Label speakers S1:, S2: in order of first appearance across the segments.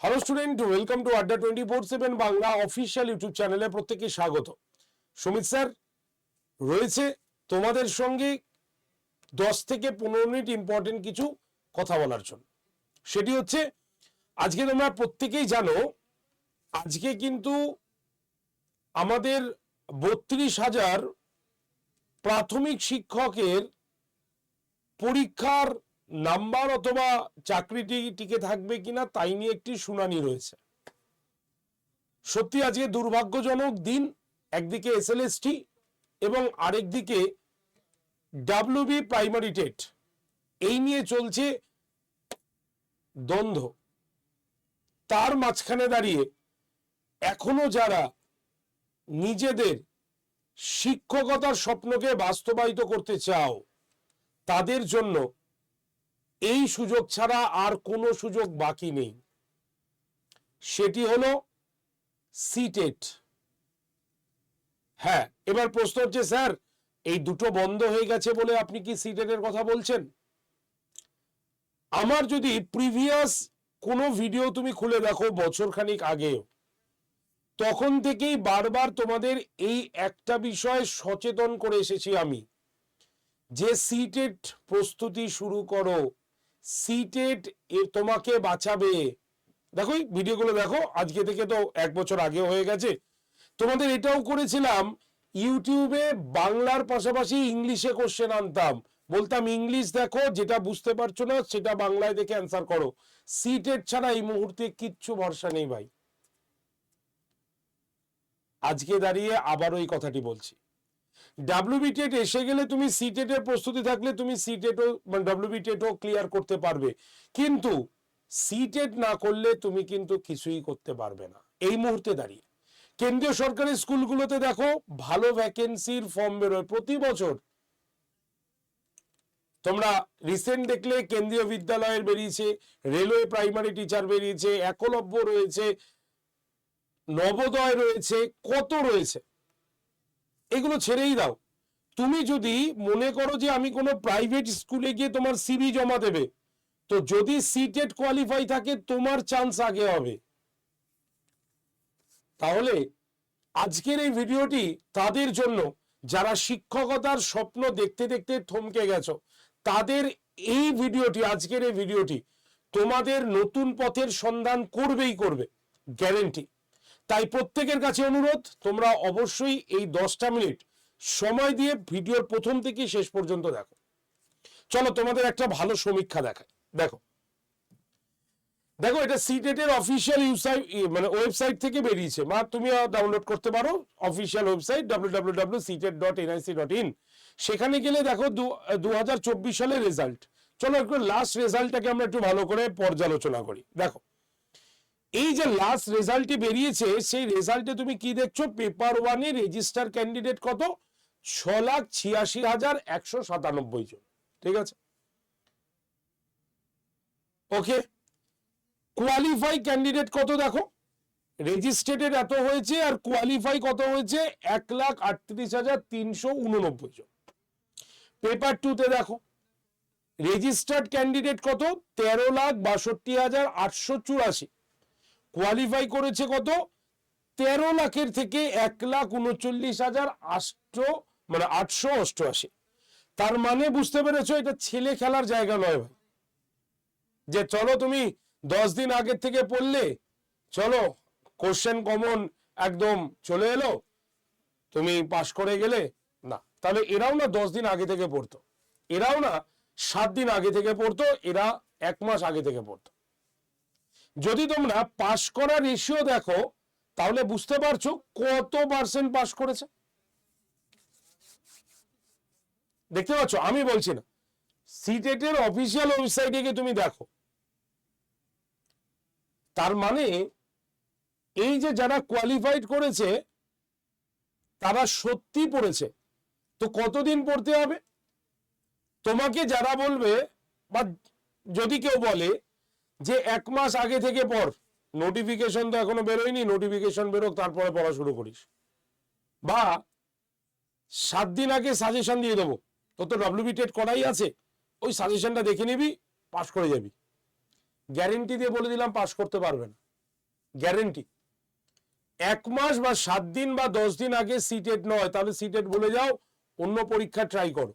S1: Hello student welcome to Adda twenty four seven Bangla official YouTube চ্যানেলে প্রত্যেককে স্বাগত। Sumit sir রয়েছে তোমাদের সঙ্গে দশ থেকে পনেরো মিনিট ইম্পর্টেন্ট কিছু কথা বলার জন্য। সেটি হচ্ছে, আজকে তোমরা প্রত্যেকেই জানো, আজকে কিন্তু আমাদের বত্রিশ হাজার প্রাথমিক শিক্ষকের পরীক্ষার নাম্বার অথবা চাকরিটি টিকে থাকবে কিনা তাই নিয়ে একটি শুনানি রয়েছে। সত্যি আজকে দুর্ভাগ্যজনক দিন, একদিকে এসএলএসটি এবং আরেকদিকে ডাব্লিউবি প্রাইমারি টেট। এই নিয়ে চলছে দ্বন্দ্ব। তার মাঝখানে দাঁড়িয়ে এখনও যারা নিজেদের শিক্ষকতার স্বপ্নকে বাস্তবায়িত করতে চাও, তাদের জন্য এই সুযোগ ছাড়া আর কোনো সুযোগ বাকি নেই। সেটি হলো সিটেট হ্যাঁ এবার প্রশ্ন হচ্ছে, স্যার, এই দুটো বন্ধ হয়ে গেছে বলে আপনি কি সিটেটের কথা বলছেন? আমার যদি প্রিভিয়াস কোনো ভিডিও তুমি খুলে দেখো বছর খানিক আগেও, তখন থেকেই বারবার তোমাদের এই একটা বিষয় সচেতন করে এসেছি আমি, যে সিটেট প্রস্তুতি শুরু করো। সিটেট তোমাকে বাঁচাবে। দেখো ভিডিওগুলো দেখো, আজকে থেকে তো এক বছর আগে হয়ে গেছে। তোমাদের এটাও করেছিলাম, ইউটিউবে বাংলার পাশাপাশি ইংলিশে কোশ্চেন আনতাম। বলতাম, ইংলিশ দেখো, যেটা বুঝতে পারছ না, সেটা বাংলায় দেখে অ্যান্সার করো। সিটেট ছাড়া এই মুহূর্তে কিচ্ছু ভরসা নেই ভাই। আজকে দাঁড়িয়ে আবারও এই কথাটি বলছি। ডাব্লিউবি টেট এসে গেলে তুমি সিটেট এর প্রস্তুতি থাকলে তুমি সিটেটও মানে ডাব্লিউবি টেটও ক্লিয়ার করতে পারবে। কিন্তু সিটেট না করলে তুমি কিন্তু কিছুই করতে পারবে না। এই মুহূর্তে দাঁড়িয়ে। কেন্দ্রীয় সরকারি স্কুলগুলোতে দেখো, ভালো ভ্যাকেন্সির ফর্ম বেরোয় প্রতি বছর। তোমরা রিসেন্ট দেখলে কেন্দ্রীয় বিদ্যালয়ের বেরিয়েছে রেলওয়ে প্রাইমারি টিচার বেরিয়েছে, একলব্য রয়েছে, নবোদয় রয়েছে, কত রয়েছে? এগুলো ছেড়েই দাও। তুমি যদি মনে করো যে আমি কোনো প্রাইভেট স্কুলে গিয়ে তোমার সিভি জমা দেবে, তো যদি সিটেট কোয়ালিফাই থাকে, তোমার চান্স আগে হবে। তাহলে আজকের এই ভিডিওটি তাদের জন্য, যারা শিক্ষকতার স্বপ্ন দেখতে দেখতে থমকে গেছো, তাদের এই ভিডিওটি, আজকের এই ভিডিওটি তোমাদের নতুন পথের সন্ধান করবেই করবে গ্যারেন্টি তাই প্রত্যেকের কাছে অনুরোধ, তোমরা অবশ্যই এই দশটা মিনিট সময় দিয়ে ভিডিওর প্রথম থেকে শেষ পর্যন্ত দেখো। চলো তোমাদের একটা ভালো সমীক্ষা দেখায় দেখো। দেখো, এটা সিটেটের অফিসিয়াল ইউসাইট মানে ওয়েবসাইট থেকে বেরিয়েছে। মা তুমি ডাউনলোড করতে পারো। অফিসিয়াল ওয়েবসাইট ইন সেখানে গেলে দেখো দু হাজার চব্বিশ সালের রেজাল্ট চলো একটু লাস্ট রেজাল্টটাকে আমরা একটু ভালো করে পর্যালোচনা করি। দেখো। এই যে লাস্ট রেজাল্টটি বেরিয়েছে, সেই রেজাল্টে তুমি কি দেখছ? পেপার ওয়ানে রেজিস্টার ক্যান্ডিডেট কত? ছ লাখ ছিয়াশি হাজার একশো সাতানব্বই জন। ঠিক আছে? ওকে কোয়ালিফাই ক্যান্ডিডেট কত দেখো? রেজিস্ট্রেটেড এত হয়েছে আর কোয়ালিফাই কত হয়েছে? এক লাখ আটত্রিশ হাজার তিনশো উননব্বই জন। পেপার টুতে দেখো। রেজিস্টার্ড ক্যান্ডিডেট কত? তেরো লাখ বাষট্টি হাজার আটশো চুরাশি। কোয়ালিফাই করেছে কত? তেরো লাখের থেকে এক লাখ উনচল্লিশ হাজার আটশো মানে আটশো অষ্টআশি। তার মানে বুঝতে পেরেছ, এটা ছেলে খেলার জায়গা নয় ভাই। যে চলো তুমি দশ দিন আগের থেকে পড়লে, চলো কোশ্চেন কমন একদম চলে এলো, তুমি পাশ করে গেলে, না। তাহলে এরাও না দশ দিন আগে থেকে পড়তো। এরাও না সাত দিন আগে থেকে পড়তো, এরা এক মাস আগে থেকে পড়তো। যদি তোমরা পাশ করার রেশিও দেখো, তাহলে বুঝতে পারছ কত পার্সেন্ট পাশ করেছে। দেখতে পাচ্ছ, আমি বলছি না। সিটেটের অফিসিয়াল ওয়েবসাইটে গিয়ে তুমি দেখো। তার মানে এই যে যারা কোয়ালিফাইড করেছে, তারা সত্যি পড়েছে। তো কতদিন পড়তে হবে? তোমাকে যারা বলবে, বা যদি কেউ বলে যে এক মাস আগে থেকে পর। নোটিফিকেশন তো এখনও বেরোয়নি নোটিফিকেশন বেরোক, তারপরে পড়া শুরু করিস। বা সাত দিন আগে সাজেশন দিয়ে দেবো। তোর তো ডব্লিউবি টেট করাই আছে, ওই সাজেশনটা দেখে নিবি পাশ করে যাবি। গ্যারেন্টি দিয়ে বলে দিলাম পাশ করতে পারবে না। গ্যারেন্টি এক মাস বা সাত দিন বা দশ দিন আগে সিটেট নয়, তাহলে সিটেট বলে যাও, অন্য পরীক্ষা ট্রাই করো।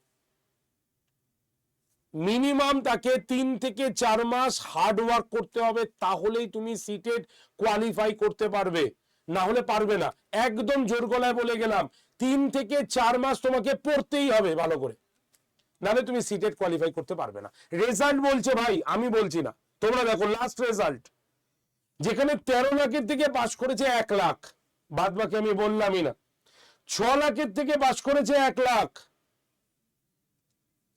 S1: মিনিমাম তাকে তিন থেকে চার মাস হার্ড ওয়ার্ক করতে হবে, তাহলেই তুমি সিটেড কোয়ালিফাই করতে পারবে। না হলে পারবে না। একদম জোর গলায় বলে গেলাম, তিন থেকে চার মাস তোমাকে পড়তেই হবে ভালো করে। নাহলে তুমি সিটেড কোয়ালিফাই করতে পারবে না। রেজাল্ট বলছে ভাই, আমি বলছি না। তোমরা দেখো লাস্ট রেজাল্ট যেখানে তেরো লাখের থেকে পাশ করেছে এক লাখ। বাদ বাকি আমি বললামই না। ছ লাখের থেকে পাশ করেছে এক লাখ।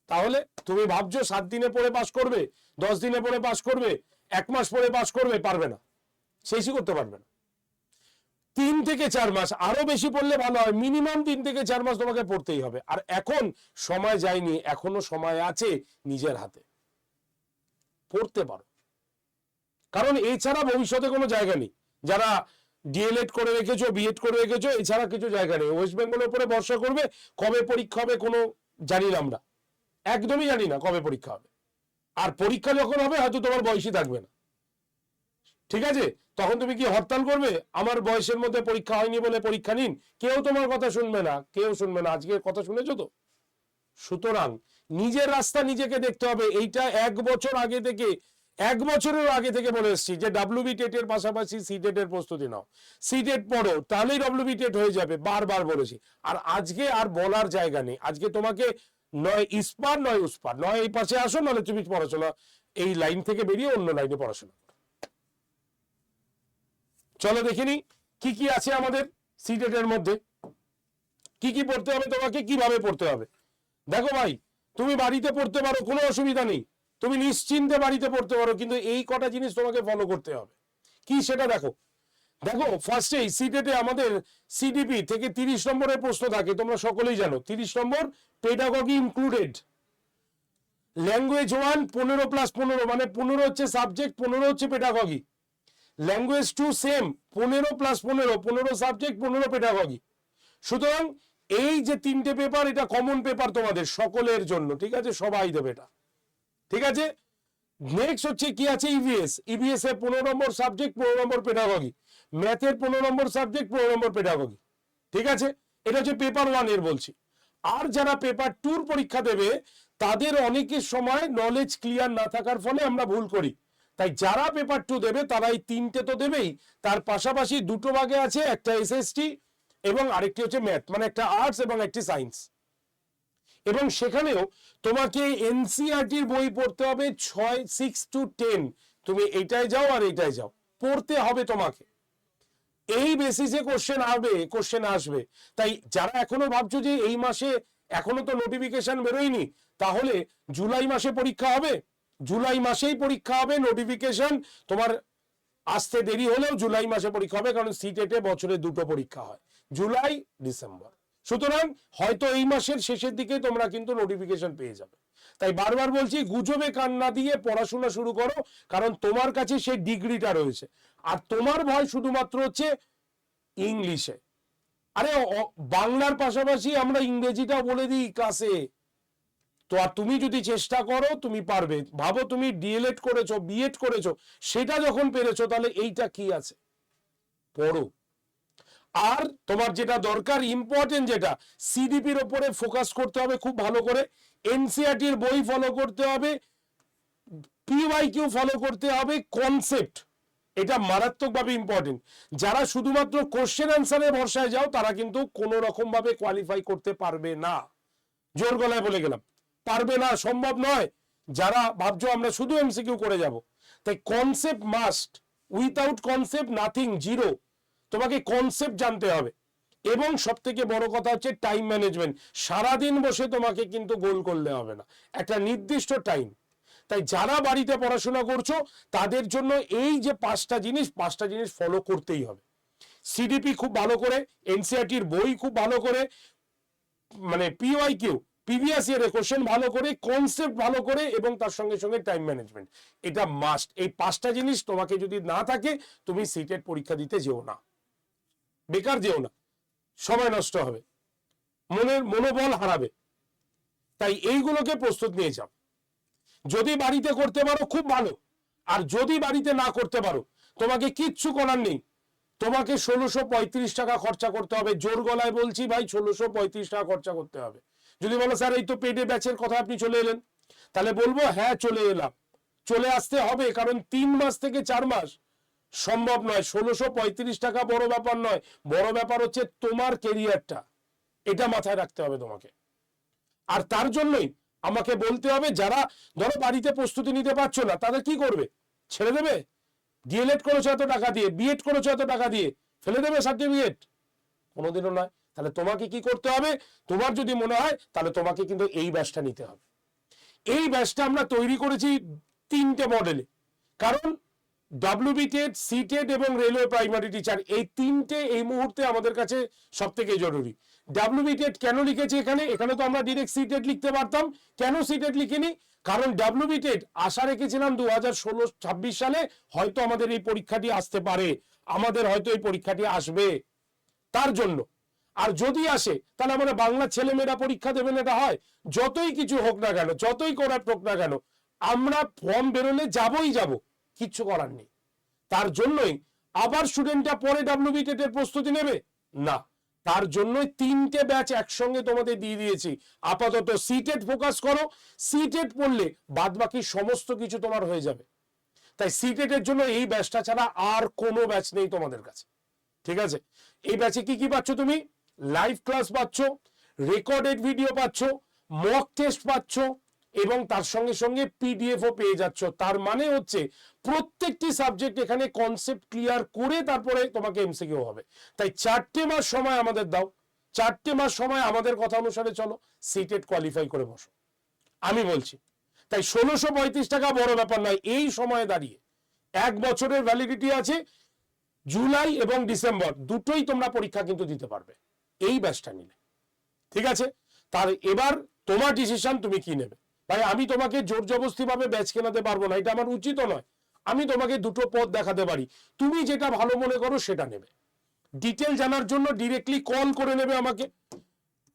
S1: তাহলে তুমি ভাবছ সাত দিনে পরে পাশ করবে, দশ দিনে পরে পাশ করবে, এক মাস পরে পাশ করবে, পারবে না। শেষই করতে পারবে না। তিন থেকে চার মাস, আরও বেশি পড়লে ভালো হয় মিনিমাম তিন থেকে চার মাস তোমাকে পড়তেই হবে। আর এখন সময় যায়নি, এখনও সময় আছে নিজের হাতে। পড়তে পারো। কারণ এছাড়া ভবিষ্যতে কোনো জায়গা নেই। যারা ডিএলএড করে রেখেছো বিএড করে রেখেছো, এছাড়া কিছু জায়গা নেই। ওয়েস্ট বেঙ্গলের উপরে ভরসা করবে, কবে পরীক্ষা হবে কোনো জানি না আমরা। একদমই জানি না কবে পরীক্ষা হবে। আর পরীক্ষা যখন হবে, হয়তো তোমার বয়সই থাকবে না। ঠিক আছে? তখন তুমি কি হরতাল করবে? আমার বয়সের মধ্যে পরীক্ষা হয়নি বলে পরীক্ষা নিন। কেউ তোমার কথা শুনবে না। কেউ শুনবে না। আজকে কথা শুনেছো তো? সুতরাং নিজের রাস্তা নিজেকে দেখতে হবে। এইটা এক বছর আগে থেকে, এক বছরের আগে থেকে বলে এসেছি যে ডাব্লিউবি টেটের পাশাপাশি সিটেট এর প্রস্তুতি নাও। সিটেট পড়ো, তাহলেই ডাব্লিউবি টেট হয়ে যাবে। বারবার বলেছি। আর আজকে আর বলার জায়গা নেই। আজকে তোমাকে নয় ইস্পার নয় উস্পার নয় এই পাশে আসো নাহলে তুমি পড়াশোনা, এই লাইন থেকে বেরিয়ে অন্য লাইনে পড়াশোনা। চলো দেখিনি কি কি আছে আমাদের সিটেট এর মধ্যে? কি কি পড়তে হবে তোমাকে, কীভাবে পড়তে হবে? দেখো ভাই, তুমি বাড়িতে পড়তে পারো, কোনো অসুবিধা নেই। তুমি নিশ্চিন্তে বাড়িতে পড়তে পারো, কিন্তু এই কটা জিনিস তোমাকে ফলো করতে হবে। কি সেটা দেখো? দেখো ফার্স্টেই সিটেটে আমাদের সিডিপি থেকে তিরিশ নম্বরের প্রশ্ন থাকে, তোমরা সকলেই জানো। তিরিশ number pedagogy included language one পনেরো প্লাস পনেরো মানে পনেরো হচ্ছে সাবজেক্ট পনেরো হচ্ছে পেডাগগি ল্যাঙ্গুয়েজ টু সেম পনেরো প্লাস পনেরো পনেরো সাবজেক্ট পনেরো পেডাগগি সুতরাং, এই যে তিনটে পেপার এটা কমন পেপার তোমাদের সকলের জন্য, ঠিক আছে? সবাই দেবে এটা। ঠিক আছে? নেক্সট হচ্ছে কি আছে? ইভিএস ইভিএস এর পনেরো নম্বর সাবজেক্ট পনেরো নম্বর পেডাগগি ম্যাথের পনেরো নম্বর সাবজেক্ট পনেরো নম্বর পেডাগগি ঠিক আছে? এটা হচ্ছে পেপার ওয়ানের বলছি। আর যারা পেপার টুর পরীক্ষা দেবে, তাদের অনেকের সময় নলেজ ক্লিয়ার না থাকার ফলে আমরা ভুল করি। তাই যারা পেপার টু দেবে, তারা এই তিনটে তো দেবেই। তার পাশাপাশি দুটো ভাগে আছে, একটা এসএসটি এবং আরেকটি হচ্ছে ম্যাথ মানে একটা আর্টস এবং একটি সায়েন্স এবং সেখানেও তোমাকে এনসিআরটির বই পড়তে হবে ছয় সিক্স টু টেন তুমি এটাই যাও আর এটাই যাও। পড়তে হবে তোমাকে। এই বেসিসে কোশ্চেন আসবে কোশ্চেন আসবে। তাই যারা এখনও ভাবছ যে এই মাসে এখনও তো নোটিফিকেশন বেরোয়নি, তাহলে জুলাই মাসে পরীক্ষা হবে। জুলাই মাসেই পরীক্ষা হবে নোটিফিকেশন তোমার আসতে দেরি হলেও জুলাই মাসে পরীক্ষা হবে, কারণ সিটেটে বছরে দুটো পরীক্ষা হয়। July, December. সুতরাং হয়তো এই মাসের শেষের দিকে তোমরা কিন্তু নোটিফিকেশন পেয়ে যাবে। তাই বারবার বলছি, গুজবে কান না দিয়ে পড়াশোনা শুরু করো, কারণ তোমার কাছে সেই ডিগ্রিটা রয়েছে। আর তোমার ভয় শুধুমাত্র হচ্ছে ইংলিশে। আরে বাংলার পাশাপাশি আমরা ইংরেজিটা বলে দিই ক্লাসে। তো আর তুমি যদি চেষ্টা করো, তুমি পারবে। ভাবো তুমি ডিএলএড করেছ, বিএড করেছ, সেটা যখন পেরেছ, তাহলে এইটা কি আছে? পড়ো। আর তোমার যেটা দরকার ইম্পর্টেন্ট যেটা সিডিপির ওপরে ফোকাস করতে হবে খুব ভালো করে। এনসিআরটির বই ফলো করতে হবে পিওয়াই কিউ ফলো করতে হবে কনসেপ্ট এটা মারাত্মকভাবে ইম্পর্টেন্ট যারা শুধুমাত্র কোশ্চেন অ্যান্সারের ভরসায় যাও, তারা কিন্তু কোনো রকম ভাবে কোয়ালিফাই করতে পারবে না। জোর গলায় বলে গেলাম। পারবে না, সম্ভব নয়। যারা ভাবছ আমরা শুধু এমসিকিউ করে যাব। তাই concept must without concept nothing zero তোমাকে কনসেপ্ট জানতে হবে। এবং সব থেকে বড় কথা হচ্ছে টাইম ম্যানেজমেন্ট সারাদিন বসে তোমাকে কিন্তু গোল করলে হবে না। একটা নির্দিষ্ট টাইম তাই যারা বাড়িতে পড়াশোনা করছ, তাদের জন্য এই যে পাঁচটা জিনিস পাঁচটা জিনিস ফলো করতেই হবে। সিডিপি খুব ভালো করে এনসিআরটির বই খুব ভালো করে মানে পিওয়াই কিউ প্রিভিয়াস ইয়ারের কোশ্চেন ভালো করে কনসেপ্ট ভালো করে, এবং তার সঙ্গে সঙ্গে টাইম ম্যানেজমেন্ট এটা মাস্ট এই পাঁচটা জিনিস তোমাকে যদি না থাকে, তুমি সিটেট পরীক্ষা দিতে যেও না। বেকার যেও না। সময় নষ্ট হবে। মনের মনোবল হারাবে। তাই এইগুলোকে প্রস্তুত নিয়ে যাও। যদি বাড়িতে করতে পারো, খুব ভালো। আর যদি বাড়িতে না করতে পারো, তোমাকে কিচ্ছু করার নেই। তোমাকে ষোলোশো পঁয়ত্রিশ টাকা খরচা করতে হবে। জোর গলায় বলছি ভাই, ষোলোশো পঁয়ত্রিশ টাকা খরচা করতে হবে। যদি বলো, স্যার, এই তো পেটে ব্যাচের কথা আপনি চলে এলেন। তাহলে বলব হ্যাঁ চলে এলাম। চলে আসতে হবে, কারণ তিন মাস থেকে চার মাস সম্ভব নয়। ষোলোশো পঁয়ত্রিশ টাকা বড় ব্যাপার নয়। বড় ব্যাপার হচ্ছে তোমার কেরিয়ারটা এটা মাথায় রাখতে হবে তোমাকে। আর তার জন্যই আমাকে বলতে হবে, যারা ধরো বাড়িতে প্রস্তুতি নিতে পারছ না, তাদের কি করবে? ছেড়ে দেবে? ডিএলএড করেছ এত টাকা দিয়ে বিএড করেছ এত টাকা দিয়ে, ফেলে দেবে সার্টিফিকেট কোনোদিনও নয়। তাহলে তোমাকে কি করতে হবে? তোমার যদি মনে হয়, তাহলে তোমাকে কিন্তু এই ব্যাচটা নিতে হবে। এই ব্যাচটা আমরা তৈরি করেছি তিনটে মডেলে কারণ ডাব্লিউবি টেট সিটেড এবং রেলওয়ে প্রাইমারি টিচার এই তিনটে এই মুহূর্তে আমাদের কাছে সব থেকে জরুরি ডাব্লিউবি টেট কেন লিখেছি এখানে? এখানে তো আমরা ডিরেক্ট সিটেড লিখতে পারতাম। কেন সিটেড লিখিনি? কারণ ডাব্লিউবি টেট আশা রেখেছিলাম দু হাজার ষোলো ছাব্বিশ সালে হয়তো আমাদের এই পরীক্ষাটি আসতে পারে। আমাদের হয়তো এই পরীক্ষাটি আসবে। তার জন্য। আর যদি আসে, তাহলে আমাদের বাংলা ছেলেমেয়েরা পরীক্ষা দেবেন এটা হয়। যতই কিছু হোক না কেন, যতই করার হোক না কেন, আমরা ফর্ম বেরোলে যাবই যাব। কিচ্ছু করার নেই। তার জন্যই আবার স্টুডেন্টটা পরে ডাব্লিউবি টেটের প্রস্তুতি নেবে? না। তার জন্যই তিনটে ব্যাচ একসঙ্গে তোমাদের দিয়ে দিয়েছি। আপাতত সিটেট ফোকাস করো। সিটেট পড়লে বাদ বাকি সমস্ত কিছু তোমার হয়ে যাবে। তাই সিটেটের জন্য এই ব্যাচটা ছাড়া আর কোনো ব্যাচ নেই তোমাদের কাছে। ঠিক আছে? এই ব্যাচে কি কি পাচ্ছ তুমি? লাইভ ক্লাস পাচ্ছ রেকর্ডেড ভিডিও পাচ্ছ মক টেস্ট পাচ্ছ এবং তার সঙ্গে সঙ্গে পিডিএফও পেয়ে যাচ্ছ। তার মানে হচ্ছে প্রত্যেকটি সাবজেক্ট এখানে কনসেপ্ট ক্লিয়ার করে তারপরে তোমাকে এমসিকিউ হবে। তাই চারটে মাস সময় আমাদের দাও। চারটে মাস সময় আমাদের কথা অনুসারে চলো। সিটেট কোয়ালিফাই করে বসো। আমি বলছি, তাই ষোলোশো পঁয়ত্রিশ টাকা বড় ব্যাপার নয়। এই সময়ে দাঁড়িয়ে এক বছরের ভ্যালিডিটি আছে জুলাই এবং ডিসেম্বর, দুটোই তোমরা পরীক্ষা কিন্তু দিতে পারবে। এই ব্যাচটা নিলে। ঠিক আছে? তার এবার তোমার ডিসিশন তুমি কি নেবে? ভাই আমি তোমাকে জোর জবস্তি ভাবে ব্যাচ কেনাতে পারব না, এটা আমার উচিত নয়। আমি তোমাকে দুটো পথ দেখাতে পারি। তুমি যেটা ভালো মনে করো সেটা নেবে। ডিটেল জানার জন্য ডিরেক্টলি কল করে নেবে আমাকে।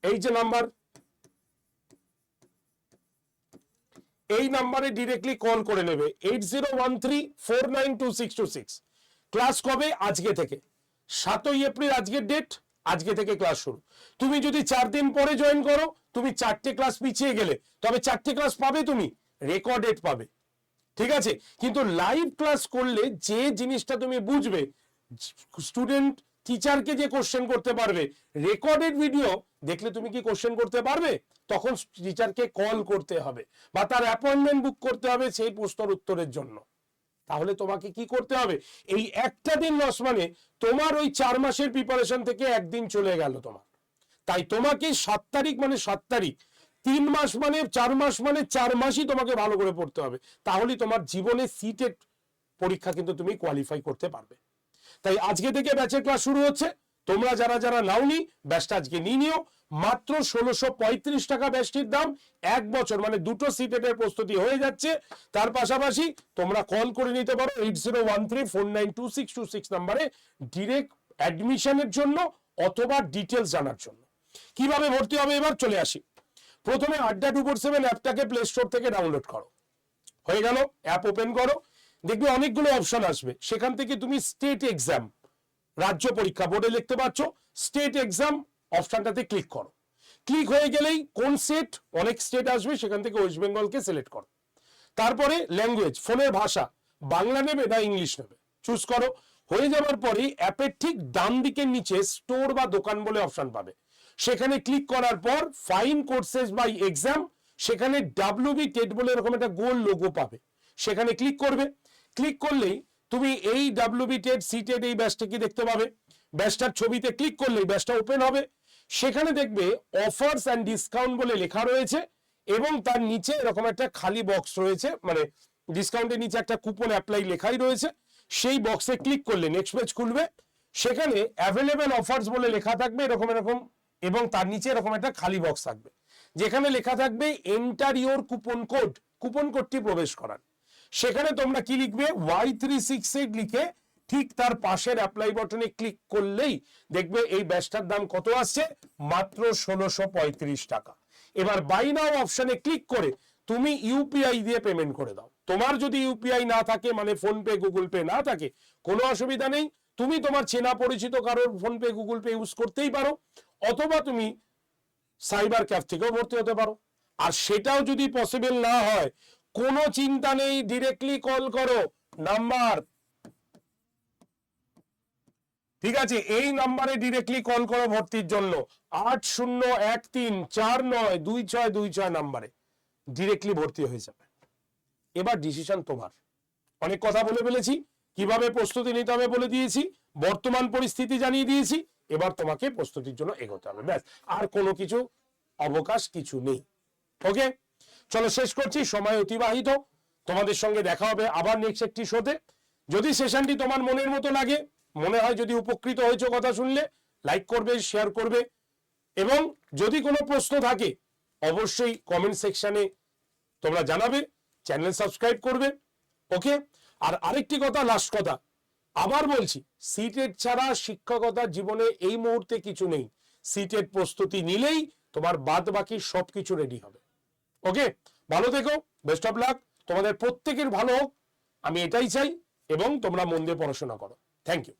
S1: এই যে নাম্বার এই নাম্বারে ডিরেক্টলি কল করে নেবে। Eight zero one three four nine two six two six class কবে? আজকে থেকে। সাতই এপ্রিল আজকের ডেট আজকে থেকে ক্লাস শুরু। তুমি যদি চার দিন পরে জয়েন করো তুমি চারটে ক্লাস পিছিয়ে গেলে, তবে চারটে ক্লাস পাবে তুমি রেকর্ডেড পাবে। ঠিক আছে? কিন্তু লাইভ ক্লাস করলে যে জিনিসটা তুমি বুঝবে স্টুডেন্ট টিচারকে যে কোশ্চেন করতে পারবে রেকর্ডেড ভিডিও দেখলে তুমি কি কোশ্চেন করতে পারবে? তখন টিচারকে কল করতে হবে, বা তার অ্যাপয়েন্টমেন্ট বুক করতে হবে সেই প্রশ্নের উত্তরের জন্য। তাহলে তোমাকে কি করতে হবে? এই একটা দিন লস মানে তোমার ওই চার মাসের প্রিপারেশন থেকে একদিন চলে গেল তোমার। তাই তোমাকে সাত তারিখ মানে সাত তারিখ, তিন মাস মানে চার মাস মানে চার মাসই তোমাকে ভালো করে পড়তে হবে। তাহলেই তোমার জীবনে সিটেড পরীক্ষা কিন্তু তুমি কোয়ালিফাই করতে পারবে। তাই আজকে থেকে ব্যাচের ক্লাস শুরু হচ্ছে। তোমরা যারা যারা নাওনি ব্যাচটা আজকে নিয়ে নিও। মাত্র ষোলোশো পঁয়ত্রিশ টাকা ব্যাচটির দাম। এক বছর মানে দুটো সিটেটের প্রস্তুতি হয়ে যাচ্ছে। তার পাশাপাশি তোমরা কল করে নিতে পারো eight zero one three four nine two six two six নাম্বারে ডিরেক্ট অ্যাডমিশনের জন্য অথবা ডিটেলস জানার জন্য। কীভাবে ভর্তি হবে? এবার চলে আসি। প্রথমে আড্ডা টু ফোর সেভেন অ্যাপটাকে প্লে স্টোর থেকে ডাউনলোড করো। হয়ে গেল, অ্যাপ ওপেন করো, দেখবে অনেকগুলো অপশন আসবে। সেখান থেকে তুমি স্টেট এক্সাম রাজ্য পরীক্ষা বোর্ডে লিখতে পাচ্ছ স্টেট এক্সাম অপশনটাতে ক্লিক করো। ক্লিক হয়ে গেলেই কোন স্টেট অনেক স্টেট আসবে, সেখান থেকে ওয়েস্ট বেঙ্গলকে সিলেক্ট করো। তারপরে ল্যাঙ্গুয়েজ ফোনের ভাষা, বাংলা নেবে না ইংলিশ নেবে? চুজ করো। হয়ে যাওয়ার পরে অ্যাপের ঠিক ডান দিকের নিচে স্টোর বা দোকান বলে অপশন পাবে। সেখানে ক্লিক করার পর ফাইন কোর্সেস বাই এক্সাম সেখানে ডাব্লিউবি টেট বলে এরকম একটা গোল লোগো পাবে। সেখানে ক্লিক করবে। ক্লিক করলেই তুমি এই ডাব্লিউবি টেট সি টেট এই ব্যাচটাকে দেখতে পাবে? ব্যাচটার ছবিতে ক্লিক করলেই ব্যাচটা ওপেন হবে। সেখানে দেখবে অফার্স অ্যান্ড ডিসকাউন্ট বলে লেখা রয়েছে এবং তার নিচে এরকম একটা খালি বক্স রয়েছে মানে ডিসকাউন্টের নিচে একটা কুপন অ্যাপ্লাই লেখাই রয়েছে। সেই বক্সে ক্লিক করলে নেক্সট পেজ খুলবে। সেখানে অ্যাভেলেবেল অফার্স বলে লেখা থাকবে, এরকম এরকম এবং তার নিচে এরকম একটা খালি বক্স থাকবে। যেখানে লেখা থাকবে enter your coupon code coupon কোডটি প্রবেশ করার। সেখানে তোমরা কি লিখবে? ওয়াই থ্রি সিক্স এইট লিখে ঠিক তার পাশের অ্যাপ্লাই বটনে ক্লিক করলেই দেখবে এই ব্যাচটার দাম কত আসছে? মাত্র ষোলোশো পঁয়ত্রিশ টাকা। এবার বাই নাও অপশনে ক্লিক করে তুমি ইউপিআই দিয়ে পেমেন্ট করে দাও। তোমার যদি ইউপিআই না থাকে মানে ফোন পে গুগল পে না থাকে, কোনো অসুবিধা নেই। তুমি তোমার চেনা পরিচিত কারোর PhonePe Google Pay use করতেই পারো। অথবা তুমি সাইবার ক্যাফ থেকেও ভর্তি হতে পারো। আর সেটাও যদি পসিবল না হয়, কোনো চিন্তা নেই ডিরেক্টলি কল করো নাম্বার ঠিক আছে, এই নাম্বারে ডিরেক্টলি কল করো ভর্তির জন্য। আট শূন্য এক তিন চার নয় দুই ছয় দুই ছয় নাম্বারে ডিরেক্টলি ভর্তি হয়ে যাবে। এবার ডিসিশন তোমার। অনেক কথা বলে ফেলেছি, কীভাবে প্রস্তুতি নিতে হবে বলে দিয়েছি, বর্তমান পরিস্থিতি জানিয়ে দিয়েছি এবার তোমাকে প্রস্তুতির জন্য এগোতে হবে, ব্যাস। আর কোনো কিছু অবকাশ কিছু নেই। ওকে চলো শেষ করছি, সময় অতিবাহিত। তোমাদের সঙ্গে দেখা হবে আবার নেক্সট একটি শোতে যদি সেশনটি তোমার মনের মতো লাগে, মনে হয় যদি উপকৃত হয়েছে কথা শুনলে লাইক করবে শেয়ার করবে। এবং যদি কোনো প্রশ্ন থাকে, অবশ্যই কমেন্ট সেকশনে তোমরা জানাবে চ্যানেল সাবস্ক্রাইব করবে। ওকে আর আরেকটি কথা লাস্ট কথা। আবার বলছি সিটেট ছাড়া শিক্ষকতার জীবনে এই মুহূর্তে কিছু নেই। সিটেট প্রস্তুতি নিলেই তোমার বাদ বাকি সবকিছু রেডি হবে। ওকে ভালো থেকো বেস্ট অফ লাক তোমাদের প্রত্যেকের ভালো হোক, আমি এটাই চাই, এবং তোমরা মন দিয়ে পড়াশোনা করো। Thank you